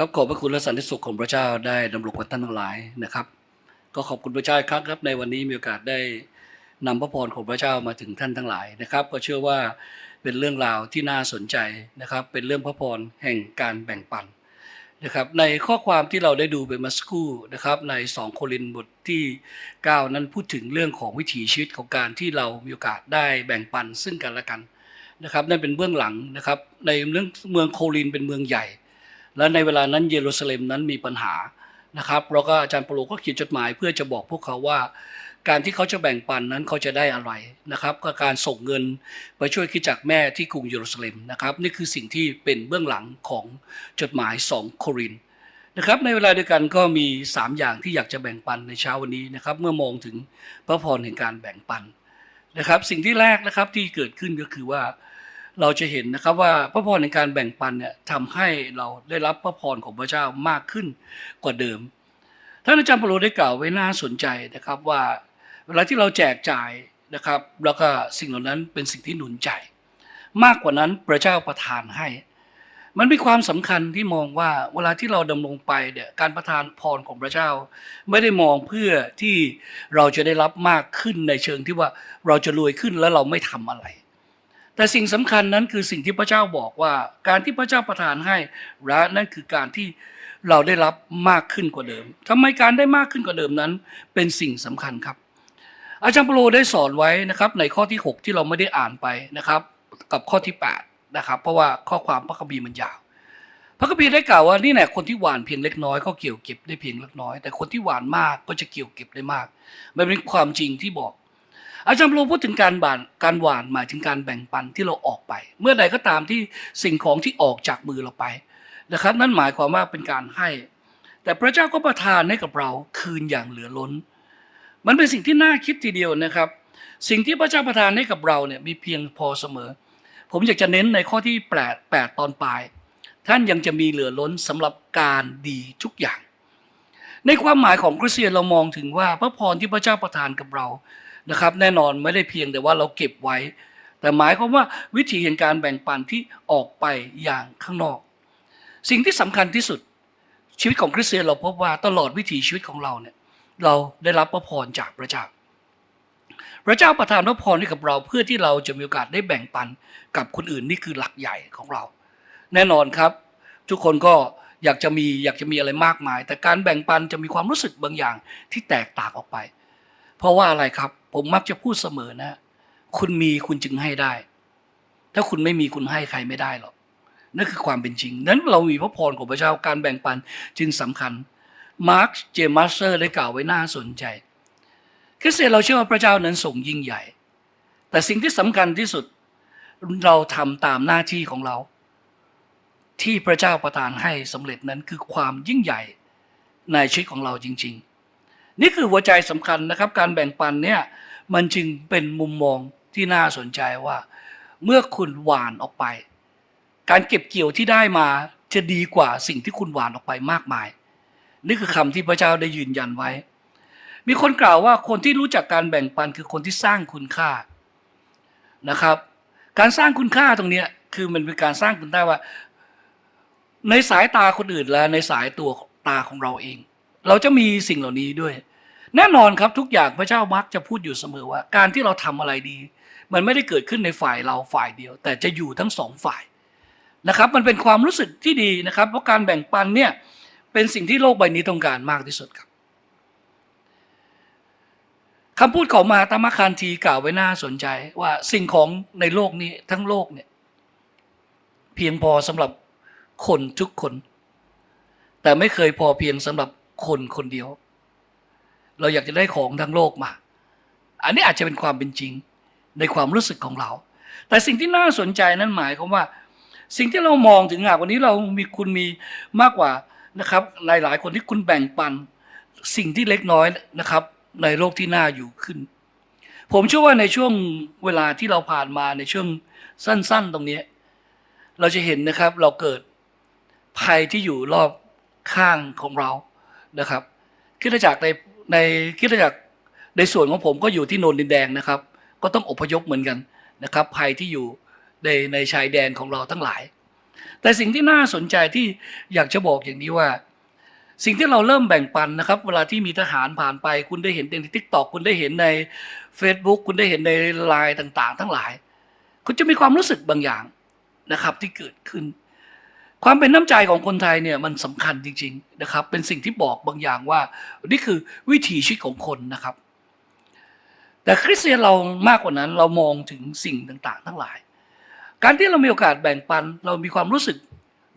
ครับขอบพระคุณและสันติสุขของพระเจ้าได้ดำรงกับท่านทั้งหลายนะครับ ก็ขอบคุณพระเจ้าครั้งครับ ในวันนี้มีโอกาสได้นำพระพรของพระเจ้ามาถึงท่านทั้งหลายนะครับ ก็เชื่อว่าเป็นเรื่องราวที่น่าสนใจนะครับ เป็นเรื่องพระพรแห่งการแบ่งปันนะครับ ในข้อความที่เราได้ดูไปมาสกู่นะครับ ใน 2 โครินธ์บทที่ 9 นั้นพูดถึงเรื่องของวิถีชีวิตของการที่เรามีโอกาสได้แบ่งปันซึ่งกันและกันนะครับนั่นเป็นเบื้องหลังนะครับ ในเรื่องเมืองโครินเป็นเมืองใหญ่ และในเวลานั้นเยรูซาเล็มนั้นมีปัญหานะครับแล้วก็อาจารย์เปโลก็เขียนจดหมายเพื่อจะบอกพวกเขาว่า การที่เขาจะแบ่งปันนั้นเขาจะได้อะไรนะครับ ก็การส่งเงินไปช่วยคิดจักแม่ที่กรุงเยรูซาเล็มนะครับ นี่คือสิ่งที่เป็นเบื้องหลังของจดหมาย 2 โครินนะครับในเวลาเดียวกันก็มี 3 อย่างที่อยากจะแบ่งปันในเช้าวันนี้นะครับ เมื่อมองถึงพระพรแห่งการแบ่งปันนะครับ สิ่งที่แรกนะครับที่เกิดขึ้นก็คือว่า เราจะเห็นนะครับว่าพระพรในการแบ่งปันเนี่ยทำให้เราได้รับพระพรของพระเจ้ามากขึ้นกว่าเดิม ท่านอาจารย์ปาโลได้กล่าวไว้น่าสนใจนะครับว่า เวลาที่เราแจกจ่ายนะครับ แล้วก็สิ่งเหล่านั้นเป็นสิ่งที่หนุนใจ มากกว่านั้นพระเจ้าประทานให้ มันมีความสำคัญที่มองว่าเวลาที่เราดำรงไปเนี่ยการประทานพรของพระเจ้า ไม่ได้มองเพื่อที่เราจะได้รับมากขึ้นในเชิงที่ว่าเราจะรวยขึ้นแล้วเราไม่ทำอะไร แต่สิ่งสำคัญนั้นคือสิ่งที่พระเจ้าบอกว่า การที่พระเจ้าประทานให้และนั่นคือการที่เราได้รับมากขึ้นกว่าเดิมทำไมการได้มากขึ้นกว่าเดิมนั้น เป็นสิ่งสำคัญครับ อาจารย์เปโลได้สอนไว้นะครับในข้อที่ 6 ที่เราไม่ได้อ่านไปนะครับ กับข้อที่8นะครับเพราะว่าข้อความพระคัมภีร์มันยาว พระคัมภีร์ได้กล่าวว่านี่แหละคนที่หวานเพียงเล็กน้อยก็เกี่ยวเก็บได้เพียงเล็กน้อย แต่คนที่หวานมากก็จะเกี่ยวเก็บได้มากมันเป็นความจริงที่บอก อาจารย์เปาโลพูดถึงการบานการหวานหมายถึงการแบ่งปันที่เราออกไป เมื่อใดก็ตามที่สิ่งของที่ออกจากมือเราไปนะครับ นั่นหมายความว่าเป็นการให้ แต่พระเจ้าก็ประทานให้กับเราคืนอย่างเหลือล้น มันเป็นสิ่งที่น่าคิดทีเดียวนะครับ สิ่งที่พระเจ้าประทานให้กับเราเนี่ยมีเพียงพอเสมอ ผมอยากจะเน้นในข้อที่แปดแปดตอนปลาย ท่านยังจะมีเหลือล้นสำหรับการดีทุกอย่าง ในความหมายของคริสเตียนเรามองถึงว่าพระพรที่พระเจ้าประทานกับเรา นะครับ แน่นอนไม่ได้เพียงแต่ว่าเราเก็บไว้ แต่หมายความว่าวิธีแห่งการแบ่งปันที่ออกไปอย่างข้างนอก สิ่งที่สำคัญที่สุดชีวิตของคริสเตียนเราพบว่าตลอดวิถีชีวิตของเราเนี่ยเราได้รับพระพรจากพระเจ้า พระเจ้าประทานพระพรให้กับเราเพื่อที่เราจะมีโอกาสได้แบ่งปันกับคนอื่นนี่คือหลักใหญ่ของเรา แน่นอนครับ ทุกคนก็อยากจะมีอยากจะมีอะไรมากมาย แต่การแบ่งปันจะมีความรู้สึกบางอย่างที่แตกต่างออกไป เพราะว่าอะไรครับ ผมมักจะพูดเสมอนะ คุณมีคุณจึงให้ได้ ถ้าคุณไม่มีคุณให้ใครไม่ได้หรอกนั่นคือความเป็นจริง นั้นเรามีพระพรของพระเจ้าการแบ่งปันจึงสำคัญ มาร์คเจมัสเซอร์ได้กล่าวไว้น่าสนใจคริสเตียนเราเชื่อว่าพระเจ้านั้นทรงยิ่งใหญ่ แต่สิ่งที่สำคัญที่สุดเราทำตามหน้าที่ของเรา ที่พระเจ้าประทานให้สำเร็จนั้นคือความยิ่งใหญ่ในชีวิตของเราจริง ๆ นี่คือหัวใจสำคัญนะครับ การแบ่งปันเนี่ยมันจึงเป็นมุมมองที่น่าสนใจว่า เมื่อคุณหวานออกไป การเก็บเกี่ยวที่ได้มาจะดีกว่าสิ่งที่คุณหวานออกไปมากมาย นี่คือคำที่พระเจ้าได้ยืนยันไว้ มีคนกล่าวว่าคนที่รู้จักการแบ่งปันคือคนที่สร้างคุณค่านะครับ การสร้างคุณค่าตรงนี้คือมันเป็นการสร้างคุณค่าว่า ในสายตาคนอื่นและในสายตัวตาของเราเอง เราจะมีสิ่งเหล่านี้ด้วย แน่นอนครับทุกอย่างพระเจ้ามักจะพูดอยู่เสมอว่า การที่เราทำอะไรดี มันไม่ได้เกิดขึ้นในฝ่ายเราฝ่ายเดียว แต่จะอยู่ทั้งสองฝ่ายนะครับมันเป็นความรู้สึกที่ดีนะครับ เพราะการแบ่งปันเนี่ยเป็นสิ่งที่โลกใบนี้ต้องการมากที่สุดครับคำพูดของมาตมะคานทีกล่าวไว้น่าสนใจว่าสิ่งของในโลกนี้ทั้งโลกเนี่ยเพียงพอสำหรับคนทุกคน แต่ไม่เคยพอเพียงสำหรับ คนคนเดียว เราอยากจะได้ของทั้งโลกมา อันนี้อาจจะเป็นความเป็นจริงในความรู้สึกของเรา แต่สิ่งที่น่าสนใจนั้นหมายความว่า สิ่งที่เรามองถึงหากวันนี้เรามีคุณมีมากกว่านะครับหลายๆคนที่คุณแบ่งปัน สิ่งที่เล็กน้อยนะครับ ในโลกที่น่าอยู่ขึ้น ผมเชื่อว่าในช่วงเวลาที่เราผ่านมาในช่วงสั้น ๆ ตรงนี้ เราจะเห็นนะครับเราเกิดภัยที่อยู่รอบข้างของเรา นะครับคิดจักรในในคิดจักรในส่วนของผมก็อยู่ที่โนนดินแดงนะครับ ก็ต้องอพยพเหมือนกันนะครับภัยที่อยู่ในในชายแดนของเราทั้งหลาย แต่สิ่งที่น่าสนใจที่อยากจะบอกอย่างนี้ว่า สิ่งที่เราเริ่มแบ่งปันนะครับ เวลาที่มีทหารผ่านไป คุณได้เห็นในทิกตอกคุณได้เห็นใน Facebook คุณได้เห็นในไลน์ต่างๆ ทั้งหลาย คุณจะมีความรู้สึกบางอย่างนะครับที่เกิดขึ้น ความเป็นน้ำใจของคนไทยเนี่ยมันสำคัญจริง ๆนะครับ เป็นสิ่งที่บอกบางอย่างว่า นี่คือวิถีชีวิตของคนนะครับ แต่คริสเตียนเรามากกว่านั้นเรามองถึงสิ่งต่างๆ ทั้งหลาย การที่เรามีโอกาสแบ่งปัน เรามีความรู้สึก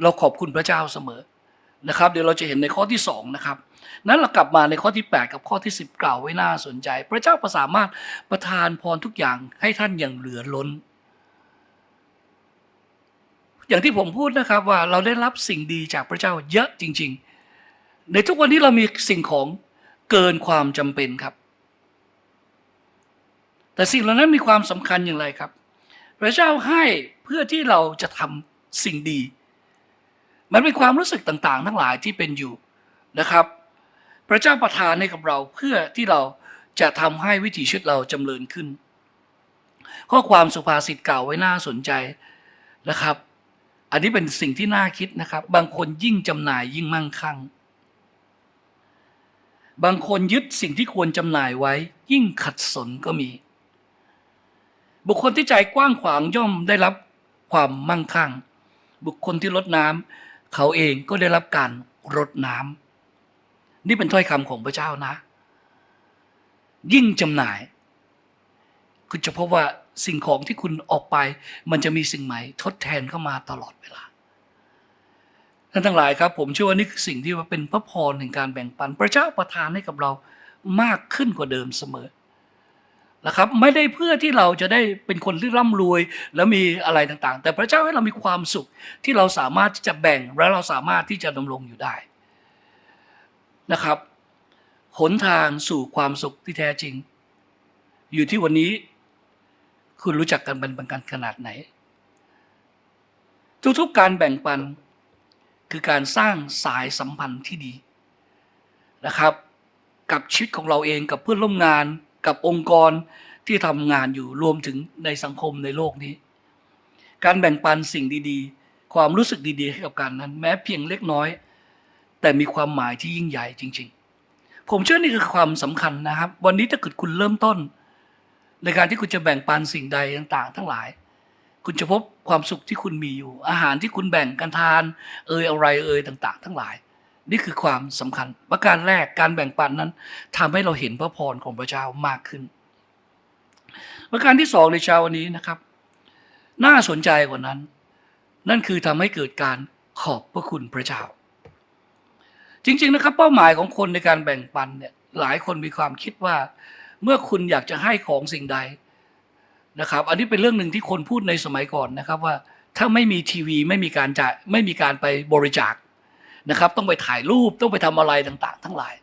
เราขอบคุณพระเจ้าเสมอนะครับ เดี๋ยวเราจะเห็นในข้อที่สองนะครับนั้นเรากลับมาในข้อที่ 8 กับข้อที่ 10 กล่าวไว้น่าสนใจ พระเจ้าประสามารถประทานพรทุกอย่างให้ท่านอย่างเหลือล้น อย่างที่ผมพูดนะครับว่าเราได้รับสิ่งดีจากพระเจ้าเยอะจริง ๆ ในทุกวันนี้เรามีสิ่งของเกินความจำเป็นครับ แต่สิ่งเหล่านั้นมีความสำคัญอย่างไรครับ พระเจ้าให้เพื่อที่เราจะทำสิ่งดี มันเป็นความรู้สึกต่างๆ ทั้งหลายที่เป็นอยู่นะครับ พระเจ้าประทานให้กับเราเพื่อที่เราจะทำให้วิถีชีวิตเราจำเริญขึ้น ข้อความสุภาษิตกล่าวไว้น่าสนใจนะครับ อันนี้เป็นสิ่งที่น่าคิดนะครับ บางคนยิ่งจำหน่ายยิ่งมั่งคั่ง บางคนยึดสิ่งที่ควรจำหน่ายไว้ ยิ่งขัดสนก็มี บุคคลที่ใจกว้างขวางย่อมได้รับความมั่งคั่ง บุคคลที่ลดน้ำเขาเองก็ได้รับการรดน้ำนี่เป็นถ้อยคำของพระเจ้านะ ยิ่งจำหน่าย คุณจะพบว่า สิ่งของที่คุณออกไป มันจะมีสิ่งใหม่ ทดแทนเข้ามาตลอดเวลาท่านทั้งหลายครับ ผมเชื่อว่านี่คือสิ่งที่ว่าเป็นพระพรแห่งการแบ่งปัน พระเจ้าประทานให้กับเรามากขึ้นกว่าเดิมเสมอนะครับไม่ได้เพื่อที่เราจะได้เป็นคนที่ร่ำรวย แล้วมีอะไรต่างๆ แต่พระเจ้าให้เรามีความสุขที่เราสามารถที่จะแบ่งและเราสามารถที่จะดำรงอยู่ได้นะครับหนทางสู่ความสุขที่แท้จริง อยู่ที่วันนี้ คุณรู้จักกันเป็นกันขนาดไหน ทุกๆการแบ่งปันคือการสร้างสายสัมพันธ์ที่ดีนะครับ กับชีวิตของเราเองกับเพื่อนร่วมงานกับองค์กรที่ทำงานอยู่รวมถึงในสังคมในโลกนี้ การแบ่งปันสิ่งดีๆ ความรู้สึกดีๆให้กับการนั้น แม้เพียงเล็กน้อย แต่มีความหมายที่ยิ่งใหญ่จริง ๆ ผมเชื่อนี่คือความสำคัญนะครับ วันนี้ถ้าเกิดคุณเริ่มต้น ในการที่คุณจะแบ่งปันสิ่งใดต่าง ๆ ทั้งหลาย คุณจะพบความสุขที่คุณมีอยู่ อาหารที่คุณแบ่งกันทาน เอยอะไรเอยต่าง ๆ ทั้งหลาย นี่คือความสำคัญประการแรกการแบ่งปันนั้นทำให้เราเห็นพระพรของพระเจ้ามากขึ้น ประการที่สองในเช้าวันนี้นะครับ น่าสนใจกว่านั้น นั่นคือทำให้เกิดการขอบพระคุณพระเจ้า จริง ๆ นะครับ เป้าหมายของคนในการแบ่งปันเนี่ยหลายคนมีความคิดว่า เมื่อคุณอยากจะให้ของสิ่งใดนะครับ อันนี้เป็นเรื่องหนึ่งที่คนพูดในสมัยก่อนนะครับว่าถ้าไม่มีทีวีไม่มีการจ่ายไม่มีการไปบริจาคนะครับ ต้องไปถ่ายรูปต้องไปทำอะไรต่าง ๆ ทั้งหลาย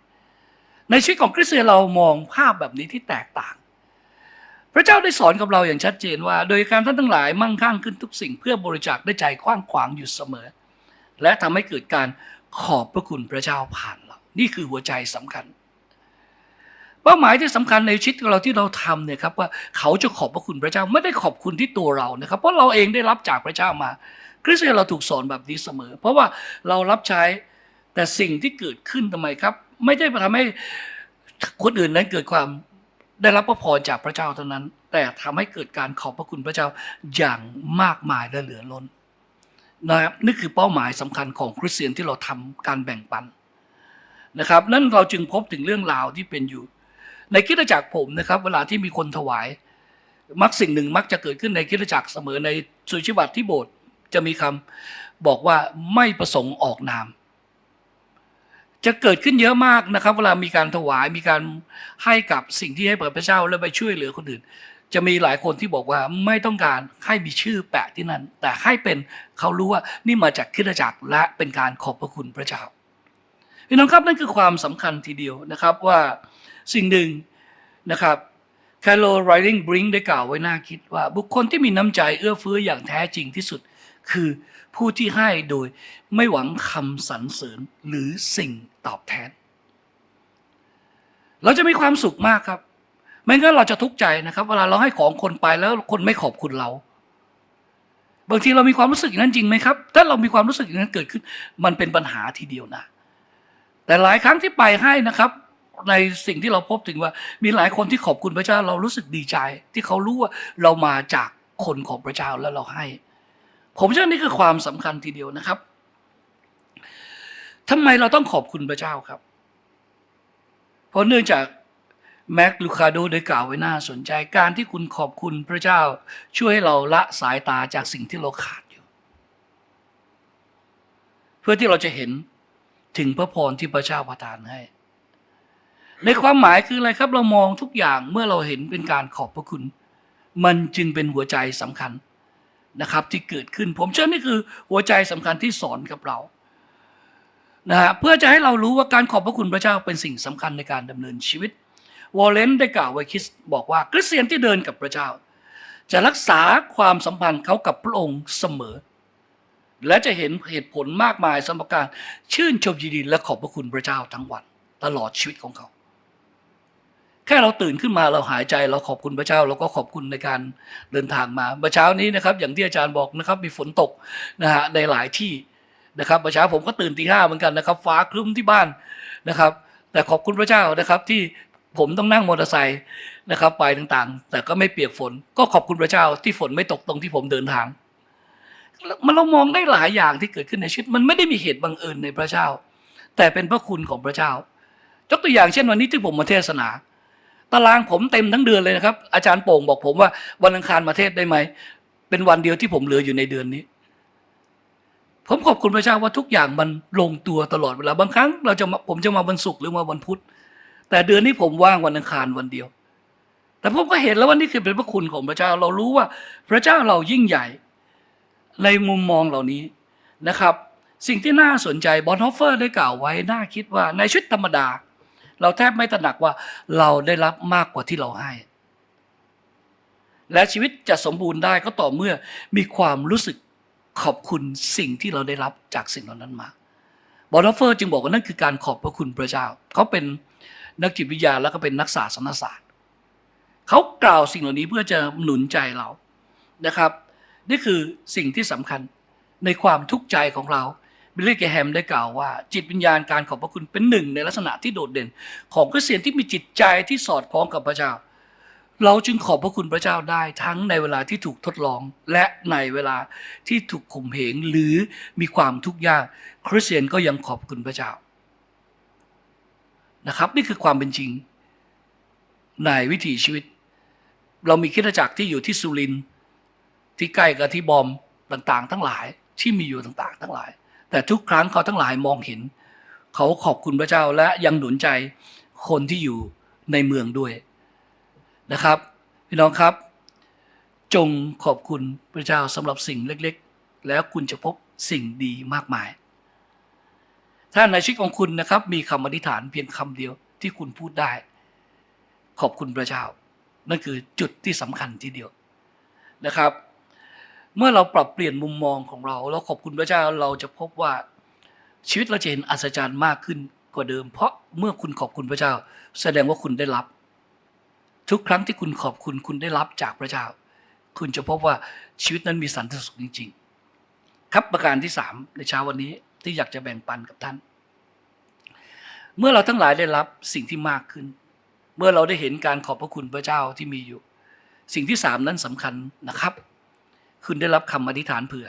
ในชีวิตของคริสเตียนเรามองภาพแบบนี้ที่แตกต่าง พระเจ้าได้สอนกับเราอย่างชัดเจนว่า โดยการท่านทั้งหลายมั่งคั่งขึ้นทุกสิ่งเพื่อบริจาคด้วยใจกว้างขวางอยู่เสมอ และทำให้เกิดการขอบพระคุณพระเจ้าผ่านเรา นี่คือหัวใจสำคัญ เป้าหมายที่สำคัญในชีวิตของเราที่เราทำเนี่ยครับว่าเขาจะขอบพระคุณพระเจ้าไม่ได้ขอบคุณที่ตัวเรานะครับ เพราะเราเองได้รับจากพระเจ้ามา คริสเตียนเราถูกสอนแบบนี้เสมอ เพราะว่าเรารับใช้แต่สิ่งที่เกิดขึ้นทำไมครับ ไม่ได้ทำให้คนอื่นนั้นเกิดความได้รับพระพรจากพระเจ้าเท่านั้น แต่ทำให้เกิดการขอบพระคุณพระเจ้าอย่างมากมายและเหลือล้นนะครับนี่คือเป้าหมายสำคัญของคริสเตียนที่เราทำการแบ่งปันนะครับ นั่นเราจึงพบถึงเรื่องราวที่เป็นอยู่ ในคริสตจักรผมนะครับ เวลาที่มีคนถวาย มักสิ่งหนึ่งมักจะเกิดขึ้นในคริสตจักรเสมอในสุชิบัตรที่โบสถ์จะมีคำบอกว่าไม่ประสงค์ออกนาม จะเกิดขึ้นเยอะมากนะครับ เวลามีการถวายมีการให้กับสิ่งที่ให้เปิดพระเจ้าแล้วไปช่วยเหลือคนอื่น จะมีหลายคนที่บอกว่าไม่ต้องการให้มีชื่อแปะที่นั่น แต่ให้เป็นเขารู้ว่านี่มาจากคริสตจักรและเป็นการขอบพระคุณพระเจ้าพี่น้องครับนั่นคือความสำคัญทีเดียวนะครับว่า สิ่งหนึ่งนะครับแคลโรไรดิงบริงได้กล่าวไว้น่าคิดว่า บุคคลที่มีน้ำใจเอื้อเฟื้ออย่างแท้จริงที่สุด คือผู้ที่ให้โดยไม่หวังคำสรรเสริญหรือสิ่งตอบแทน เราจะมีความสุขมากครับ ไม่งั้นเราจะทุกข์ใจนะครับ เวลาเราให้ของคนไปแล้วคนไม่ขอบคุณเราบางทีเรามีความรู้สึกอย่างนั้นจริงไหมครับ ถ้าเรามีความรู้สึกอย่างนั้นเกิดขึ้น มันเป็นปัญหาทีเดียวนะ แต่หลายครั้งที่ไปให้นะครับ ในสิ่งที่เราพบถึงว่า มีหลายคนที่ขอบคุณพระเจ้าเรารู้สึกดีใจ ที่เขารู้ว่าเรามาจากคนของพระเจ้าแล้วเราให้ ผมเชื่อนี่คือความสำคัญทีเดียวนะครับทำไมเราต้องขอบคุณพระเจ้าครับ เพราะเนื่องจากแม็กลูคาโดได้กล่าวไว้น่าสนใจการที่คุณขอบคุณพระเจ้า ช่วยให้เราละสายตาจากสิ่งที่เราขาดอยู่ เพื่อที่เราจะเห็นถึงพระพรที่พระเจ้าประทานให้ ในความหมายคืออะไรครับ เรามองทุกอย่างเมื่อเราเห็นเป็นการขอบพระคุณ มันจึงเป็นหัวใจสำคัญนะครับ ที่เกิดขึ้น ผมเชื่อนี่คือหัวใจสำคัญที่สอนกับเรานะฮะเพื่อจะให้เรารู้ว่าการขอบพระคุณพระเจ้าเป็นสิ่งสำคัญในการดำเนินชีวิตวอลเลนได้กล่าวไว้คิดบอกว่า คริสเตียนที่เดินกับพระเจ้า จะรักษาความสัมพันธ์เขากับพระองค์เสมอ และจะเห็นเหตุผลมากมายสำหรับการชื่นชมยินดีและขอบพระคุณพระเจ้าทั้งวัน ตลอดชีวิตของเขา แค่เราตื่นขึ้นมาเราหายใจเราขอบคุณพระเจ้าเราก็ขอบคุณในการเดินทางมาเมื่อเช้านี้นะครับ อย่างที่อาจารย์บอกนะครับมีฝนตกนะฮะในหลายที่นะครับเมื่อเช้าผมก็ตื่นตีห้าเหมือนกันนะครับ ฟ้าครึ้มที่บ้านนะครับ แต่ขอบคุณพระเจ้านะครับที่ผมต้องนั่งมอเตอร์ไซค์นะครับไปต่างๆ แต่ก็ไม่เปียกฝน ก็ขอบคุณพระเจ้าที่ฝนไม่ตกตรงที่ผมเดินทาง มันเรามองได้หลายอย่างที่เกิดขึ้นในชีวิตมันไม่ได้มีเหตุบังเอิญในพระเจ้า แต่เป็นพระคุณของพระเจ้ายกตัวอย่างเช่นวันนี้ที่ผมมาเทศนา ตารางผมเต็มทั้งเดือนเลยนะครับ อาจารย์โป่งบอกผมว่าวันอังคารมาเทศได้ไหม เป็นวันเดียวที่ผมเหลืออยู่ในเดือนนี้ ผมขอบคุณพระเจ้าว่าทุกอย่างมันลงตัวตลอดเวลาบางครั้งเราจะมาผมจะมาวันศุกร์หรือมาวันพุธ แต่เดือนนี้ผมว่างวันอังคารวันเดียว แต่ผมก็เห็นแล้วว่านี่คือเป็นพระคุณของพระเจ้าเรารู้ว่าพระเจ้าเรายิ่งใหญ่ ในมุมมองเหล่านี้นะครับ สิ่งที่น่าสนใจบอนฮอฟเฟอร์ได้กล่าวไว้น่าคิดว่าในชีวิตธรรมดา เราแทบไม่ตระหนักว่าเราได้รับมากกว่าที่เราให้ และชีวิตจะสมบูรณ์ได้ก็ต่อเมื่อมีความรู้สึกขอบคุณสิ่งที่เราได้รับจากสิ่งเหล่านั้นมาบอนฮอฟเฟอร์จึงบอกว่านั่นคือการขอบพระคุณพระเจ้า เขาเป็นนักจิตวิทยาแล้วก็เป็นนักศาสนศาสตร์ เขากล่าวสิ่งเหล่านี้เพื่อจะหนุนใจเรานะครับ นี่คือสิ่งที่สำคัญในความทุกข์ใจของเรา บิลลี่แกแฮมได้กล่าวว่า จิตวิญญาณการขอบพระคุณเป็นหนึ่งในลักษณะที่โดดเด่น ของคริสเตียนที่มีจิตใจที่สอดคล้องกับพระเจ้า เราจึงขอบพระคุณพระเจ้าได้ทั้งในเวลาที่ถูกทดลอง และในเวลาที่ถูกข่มเหงหรือมีความทุกข์ยากคริสเตียนก็ยังขอบคุณพระเจ้านะครับนี่คือความเป็นจริง ในวิถีชีวิต เรามีคริสตจักรที่อยู่ที่สุรินที่ใกล้กับที่บอมต่างๆ ทั้งหลายที่มีอยู่ต่างๆ ทั้งหลาย แต่ทุกครั้งเขาทั้งหลายมองเห็น เขาขอบคุณพระเจ้าและยังหนุนใจคนที่อยู่ในเมืองด้วยนะครับ พี่น้องครับ จงขอบคุณพระเจ้าสำหรับสิ่งเล็กๆ แล้วคุณจะพบสิ่งดีมากมาย ถ้าในชีวิตของคุณนะครับ มีคำอธิษฐานเพียงคำเดียวที่คุณพูดได้ ขอบคุณพระเจ้า นั่นคือจุดที่สำคัญทีเดียวนะครับ เมื่อเราปรับเปลี่ยนมุมมองของเรา แล้วขอบคุณพระเจ้าเราจะพบว่าชีวิตเราจะเห็นอัศจรรย์มากขึ้นกว่าเดิม เพราะเมื่อคุณขอบคุณพระเจ้า แสดงว่าคุณได้รับ ทุกครั้งที่คุณขอบคุณคุณได้รับจากพระเจ้า คุณจะพบว่าชีวิตนั้นมีสันติสุขจริง ๆ ครับประการที่สามในเช้าวันนี้ที่อยากจะแบ่งปันกับท่าน เมื่อเราทั้งหลายได้รับสิ่งที่มากขึ้น เมื่อเราได้เห็นการขอบพระคุณพระเจ้าที่มีอยู่ สิ่งที่สามนั้นสำคัญนะครับ คุณได้รับคำอธิษฐานเผื่อ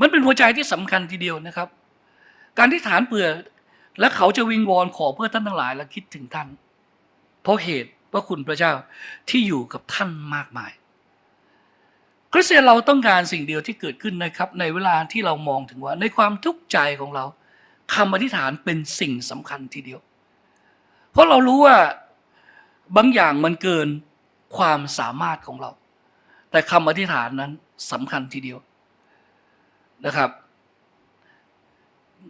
มันเป็นหัวใจที่สำคัญทีเดียวนะครับ การอธิษฐานเผื่อ และเขาจะวิงวอนขอเพื่อท่านทั้งหลายและคิดถึงท่าน เพราะเหตุว่าคุณพระเจ้าที่อยู่กับท่านมากมาย คริสเตียนเราต้องการสิ่งเดียวที่เกิดขึ้นนะครับ ในเวลาที่เรามองถึงว่าในความทุกข์ใจของเราคำอธิษฐานเป็นสิ่งสำคัญทีเดียว เพราะเรารู้ว่าบางอย่างมันเกินความสามารถของเรา แต่คำอธิษฐานนั้นสำคัญทีเดียวนะครับ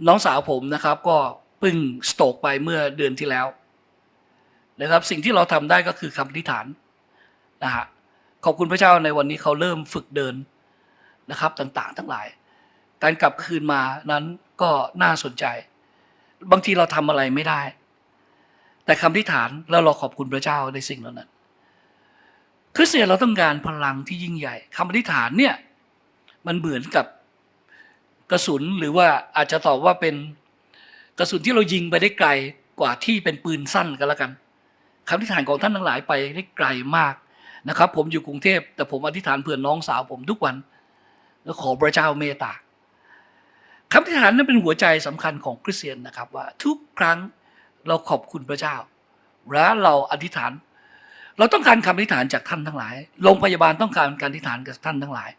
น้องสาวผมนะครับ ก็เพิ่งสโตกไปเมื่อเดือนที่แล้วนะครับ สิ่งที่เราทำได้ก็คือคำอธิษฐานนะฮะขอบคุณพระเจ้าในวันนี้เขาเริ่มฝึกเดินนะครับ ต่างๆ ทั้งหลาย การกลับคืนมานั้นก็น่าสนใจ บางทีเราทำอะไรไม่ได้ แต่คำอธิษฐานแล้วเราขอบคุณพระเจ้าในสิ่งเหล่านั้น คริสเตียนเราต้องการพลังที่ยิ่งใหญ่คำอธิษฐานเนี่ยมันเหมือนกับกระสุนหรือว่าอาจจะตอบว่าเป็นกระสุนที่เรายิงไปได้ไกลกว่าที่เป็นปืนสั้นก็แล้วกันคำอธิษฐานของท่านทั้งหลายไปได้ไกลมากนะครับ ผมอยู่กรุงเทพแต่ผมอธิษฐานเพื่อน้องสาวผมทุกวันแล้วขอพระเจ้าเมตตาคำอธิษฐานนั้นเป็นหัวใจสำคัญของคริสเตียนนะครับว่าทุกครั้งเราขอบคุณพระเจ้า และเราอธิษฐาน เราต้องการคำอธิษฐานจากท่านทั้งหลายโรงพยาบาลต้องการการอธิษฐานจากท่านทั้งหลาย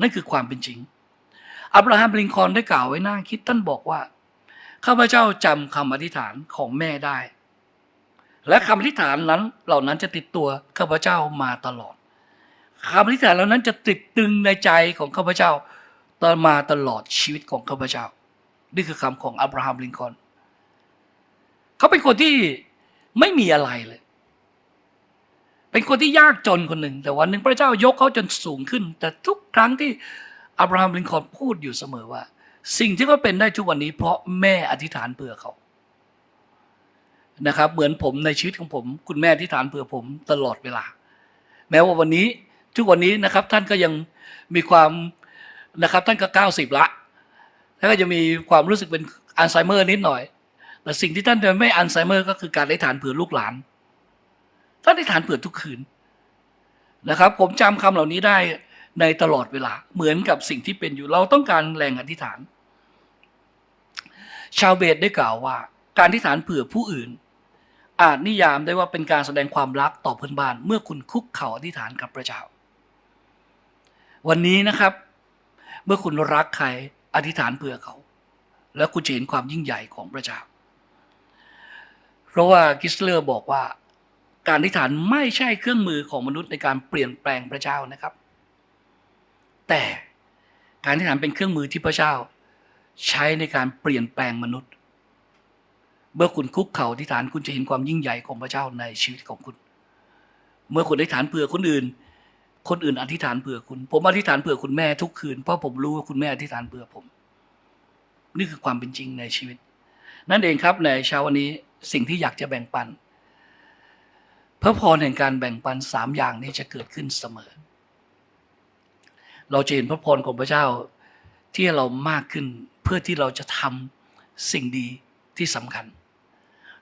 นั่นคือความเป็นจริง อับราฮัมลิงคอนได้กล่าวไว้น่าคิดท่านบอกว่าข้าพเจ้าจำคำอธิษฐานของแม่ได้ และคำอธิษฐานนั้นเหล่านั้นจะติดตัวข้าพเจ้ามาตลอดคำอธิษฐานเหล่านั้นจะติดตึงในใจของข้าพเจ้าตอนมาตลอดชีวิตของข้าพเจ้า นี่คือคำของอับราฮัมลิงคอนเขาเป็นคนที่ไม่มีอะไรเลย เป็นคนที่ยากจนคนหนึ่ง แต่วันหนึ่งพระเจ้ายกเขาจนสูงขึ้น แต่ทุกครั้งที่อับราฮัมลินคอล์นพูดอยู่เสมอว่า สิ่งที่เขาเป็นได้ทุกวันนี้ เพราะแม่อธิษฐานเผื่อเขานะครับ เหมือนผมในชีวิตของผม คุณแม่อธิษฐานเผื่อผมตลอดเวลา แม้ว่าวันนี้ทุกวันนี้นะครับท่านก็ยังมีความนะครับท่านก็เก้าสิบละ แล้วก็จะมีความรู้สึกเป็นอัลไซเมอร์นิดหน่อยแต่สิ่งที่ท่านจะไม่อัลไซเมอร์ก็คือการอธิษฐานเผื่อลูกหลาน ท่านอธิษฐานเผื่อทุกคืนนะครับ ผมจำคำเหล่านี้ได้ในตลอดเวลาเหมือนกับสิ่งที่เป็นอยู่เราต้องการแรงอธิษฐาน ชาวเบตได้กล่าวว่า การอธิษฐานเผื่อผู้อื่น อาจนิยามได้ว่าเป็นการแสดงความรักต่อเพื่อนบ้าน เมื่อคุณคุกเข่าอธิษฐานกับพระเจ้า วันนี้นะครับ เมื่อคุณรักใครอธิษฐานเผื่อเขา แล้วคุณจะเห็นความยิ่งใหญ่ของพระเจ้า เพราะว่ากิสเลอร์บอกว่า การอธิษฐานไม่ใช่เครื่องมือของมนุษย์ในการเปลี่ยนแปลงพระเจ้านะครับ แต่การอธิษฐานเป็นเครื่องมือที่พระเจ้า ใช้ในการเปลี่ยนแปลงมนุษย์ เมื่อคุณคุกเข่าอธิษฐานคุณจะเห็นความยิ่งใหญ่ของพระเจ้าในชีวิตของคุณ เมื่อคุณอธิษฐานเผื่อคนอื่น คนอื่นอธิษฐานเผื่อคุณ ผมอธิษฐานเผื่อคุณแม่ทุกคืนเพราะผมรู้ว่าคุณแม่อธิษฐานเผื่อผม นี่คือความเป็นจริงในชีวิต นั่นเองครับในเช้าวันนี้สิ่งที่อยากจะแบ่งปัน พระพรแห่งการแบ่งปันสามอย่างนี้จะเกิดขึ้นเสมอ เราจะเห็นพระพรของพระเจ้าที่เรามากขึ้นเพื่อที่เราจะทำสิ่งดีที่สำคัญ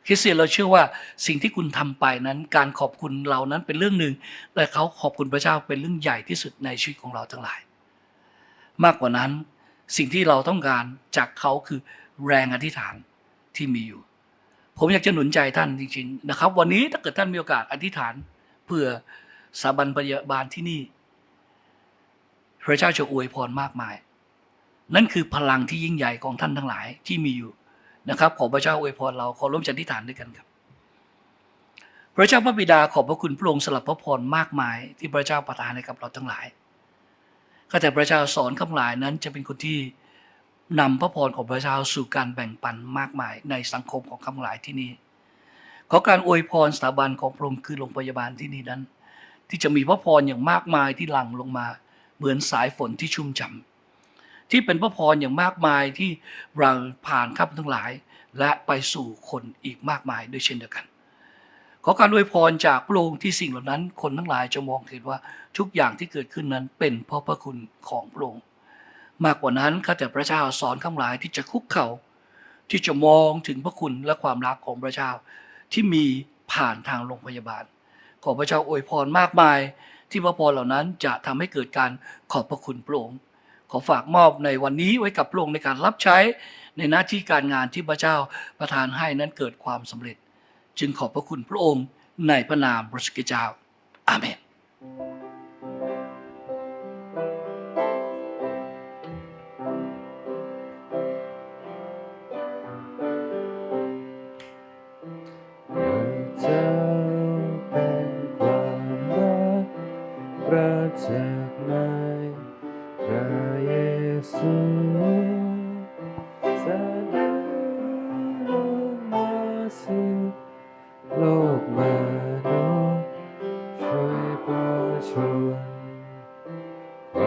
คริสเตียนเราเชื่อว่าสิ่งที่คุณทำไปนั้น การขอบคุณเรานั้นเป็นเรื่องหนึ่งแต่เขาขอบคุณพระเจ้าเป็นเรื่องใหญ่ที่สุดในชีวิตของเราทั้งหลาย มากกว่านั้นสิ่งที่เราต้องการจากเขาคือแรงอธิษฐานที่มีอยู่ ผมอยากจะหนุนใจท่านจริงๆนะครับ วันนี้ถ้าเกิดท่านมีโอกาสอธิษฐานเพื่อสถาบันพยาบาลที่นี่ พระเจ้าจะอวยพรมากมาย นั่นคือพลังที่ยิ่งใหญ่ของท่านทั้งหลายที่มีอยู่นะครับ ขอพระเจ้าอวยพรเราขอร่วมอธิษฐานด้วยกันครับ พระเจ้าพระบิดาขอบพระคุณพระองค์สำหรับพระพรมากมาย ที่พระเจ้าประทานให้กับเราทั้งหลายข้าแต่พระเจ้าสอนคำหลายนั้นจะเป็นคนที่ นำพระพรของพระเจ้าสู่การแบ่งปันมากมายในสังคมของคำหลายที่นี่ ขอการอวยพรสถาบันของพระองค์คือโรงพยาบาลที่นี่นั้น ที่จะมีพระพรอย่างมากมายที่หลั่งลงมา เหมือนสายฝนที่ชุ่มฉ่ำที่เป็นพระพรอย่างมากมายที่เราผ่านข้าพทั้งหลาย และไปสู่คนอีกมากมายด้วยเช่นเดียวกัน ขอการอวยพรจากพระองค์ที่สิ่งเหล่านั้น คนทั้งหลายจะมองเห็นว่าทุกอย่างที่เกิดขึ้นนั้นเป็นเพราะพระคุณของพระองค์ มากกว่านั้นข้าแต่พระเจ้าสอนคำหลายที่จะคุกเขา่าที่จะมองถึงพระคุณและความรักของพระเจ้าที่มีผ่านทางโรงพยาบาล ขอพระเจ้าอวยพรมากมาย ที่พระพรเหล่านั้นจะทำให้เกิดการขอบพระคุณพระองค์ขอฝากมอบในวันนี้ไว้กับพระองค์ในการรับใช้ในหน้าที่การงานที่พระเจ้าประทานให้นั้นเกิดความสำเร็จ จึงขอบพระคุณพระองค์ในพระนามพระสกิเจ้าอาเมน ช